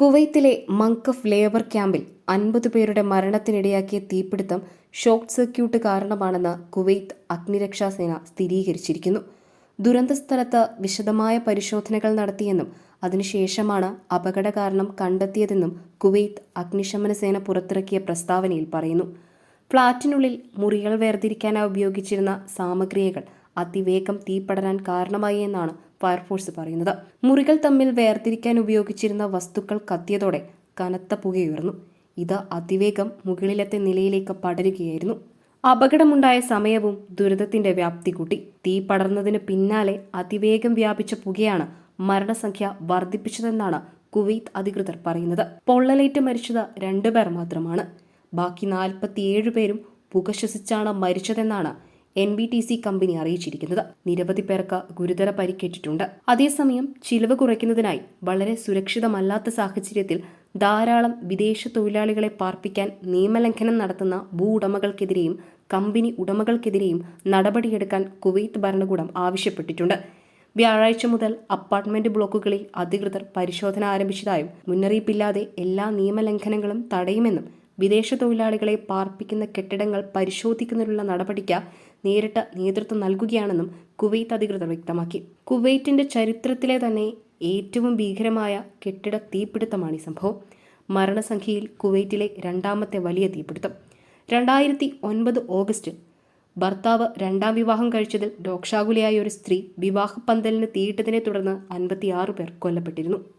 കുവൈത്തിലെ മങ്കഫ് labour ക്യാമ്പിൽ അൻപത് പേരുടെ മരണത്തിനിടയാക്കിയ തീപിടുത്തം ഷോർട്ട് സർക്യൂട്ട് കാരണമാണെന്ന് കുവൈത്ത് അഗ്നിരക്ഷാ സേന സ്ഥിരീകരിച്ചിരിക്കുന്നു. ദുരന്ത സ്ഥലത്ത് വിശദമായ പരിശോധനകൾ നടത്തിയെന്നും അതിനുശേഷമാണ് അപകട കാരണം കണ്ടെത്തിയതെന്നും കുവൈത്ത് അഗ്നിശമന സേന പുറത്തിറക്കിയ പ്രസ്താവനയിൽ പറയുന്നു. ഫ്ളാറ്റിനുള്ളിൽ മുറികൾ വേർതിരിക്കാനായി ഉപയോഗിച്ചിരുന്ന സാമഗ്രികൾ അതിവേഗം തീപടരാൻ കാരണമായി എന്നാണ് ഫയർഫോഴ്സ് പറയുന്നത്. മുറികൾ തമ്മിൽ വേർതിരിക്കാൻ ഉപയോഗിച്ചിരുന്ന വസ്തുക്കൾ കത്തിയതോടെ കനത്ത പുകയുയർന്നു. ഇത് അതിവേഗം മുകളിലത്തെ നിലയിലേക്ക് പടരുകയായിരുന്നു. അപകടമുണ്ടായ സമയവും ദുരിതത്തിന്റെ വ്യാപ്തി കൂട്ടി. തീ പടർന്നതിന് പിന്നാലെ അതിവേഗം വ്യാപിച്ച പുകയാണ് മരണസംഖ്യ വർദ്ധിപ്പിച്ചതെന്നാണ് കുവൈത്ത് അധികൃതർ പറയുന്നത്. പൊള്ളലേറ്റ് മരിച്ചത് രണ്ടുപേർ മാത്രമാണ്. ബാക്കി നാൽപ്പത്തിയേഴ് പേരും പുക ശ്വസിച്ചാണ് മരിച്ചതെന്നാണ് N B T C company അറിയിച്ചിരിക്കുന്നത്. നിരവധി പേർക്ക് ഗുരുതര പരിക്കേറ്റിട്ടുണ്ട്. അതേസമയം ചിലവ് കുറയ്ക്കുന്നതിനായി വളരെ സുരക്ഷിതമല്ലാത്ത സാഹചര്യത്തിൽ ധാരാളം വിദേശ തൊഴിലാളികളെ പാർപ്പിക്കാൻ നിയമലംഘനം നടത്തുന്ന ഭൂ ഉടമകൾക്കെതിരെയും കമ്പനി ഉടമകൾക്കെതിരെയും നടപടിയെടുക്കാൻ കുവൈത്ത് ഭരണകൂടം ആവശ്യപ്പെട്ടിട്ടുണ്ട്. വ്യാഴാഴ്ച മുതൽ അപ്പാർട്ട്മെന്റ് ബ്ലോക്കുകളിൽ അധികൃതർ പരിശോധന ആരംഭിച്ചതായും മുന്നറിയിപ്പില്ലാതെ എല്ലാ നിയമലംഘനങ്ങളും തടയുമെന്നും വിദേശ തൊഴിലാളികളെ പാർപ്പിക്കുന്ന കെട്ടിടങ്ങൾ പരിശോധിക്കുന്നതിനുള്ള നടപടിക്ക് നേരിട്ട് നേതൃത്വം നൽകുകയാണെന്നും കുവൈത്ത് അധികൃതർ വ്യക്തമാക്കി. കുവൈറ്റിന്റെ ചരിത്രത്തിലെ തന്നെ ഏറ്റവും ഭീകരമായ കെട്ടിട തീപിടുത്തമാണ് ഈ സംഭവം. മരണസംഖ്യയിൽ കുവൈറ്റിലെ രണ്ടാമത്തെ വലിയ തീപിടുത്തം. രണ്ടായിരത്തി ഒൻപത് ഓഗസ്റ്റിൽ ഭർത്താവ് രണ്ടാം വിവാഹം കഴിച്ചതിൽ രോക്ഷാകുലയായ ഒരു സ്ത്രീ വിവാഹ പന്തലിന് തീയിട്ടതിനെ തുടർന്ന് അൻപത്തിയാറ് പേർ കൊല്ലപ്പെട്ടിരുന്നു.